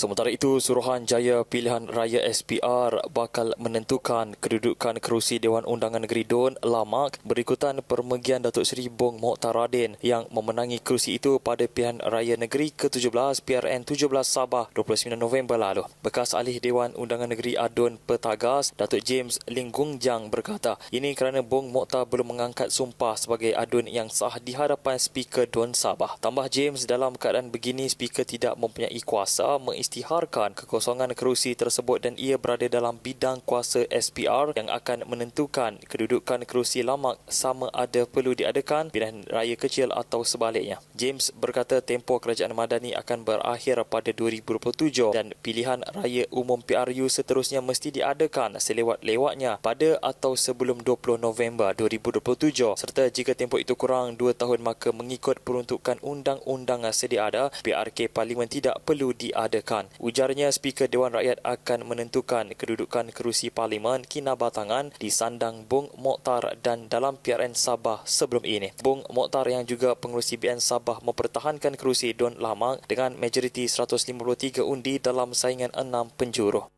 Sementara itu, Suruhanjaya Pilihan Raya SPR bakal menentukan kedudukan kerusi Dewan Undangan Negeri Don Lamak berikutan permegian Datuk Seri Bong Mokhtar Radin yang memenangi kerusi itu pada Pilihan Raya Negeri ke-17 PRN 17 Sabah 29 November lalu. Bekas Ahli Dewan Undangan Negeri Adun Petagas, Datuk James Linggung Jang berkata, ini kerana Bong Mokhtar belum mengangkat sumpah sebagai adun yang sah di hadapan Speaker Don Sabah. Tambah James, dalam keadaan begini, Speaker tidak mempunyai kuasa mengisytiharkan kekosongan kerusi tersebut dan ia berada dalam bidang kuasa SPR yang akan menentukan kedudukan kerusi lamak sama ada perlu diadakan pilihan raya kecil atau sebaliknya. James berkata tempoh kerajaan madani akan berakhir pada 2027 dan pilihan raya umum PRU seterusnya mesti diadakan selewat-lewatnya pada atau sebelum 20 November 2027 serta jika tempoh itu kurang 2 tahun maka mengikut peruntukan undang-undang sedia ada PRK Parlimen tidak perlu diadakan Kebatangan. Ujarnya Speaker Dewan Rakyat akan menentukan kedudukan kerusi Parlimen Kinabatangan di sandang Bung Mokhtar dan dalam PRN Sabah sebelum ini. Bung Mokhtar yang juga pengurusi BN Sabah mempertahankan kerusi Don Lamang dengan majoriti 153 undi dalam saingan enam penjuru.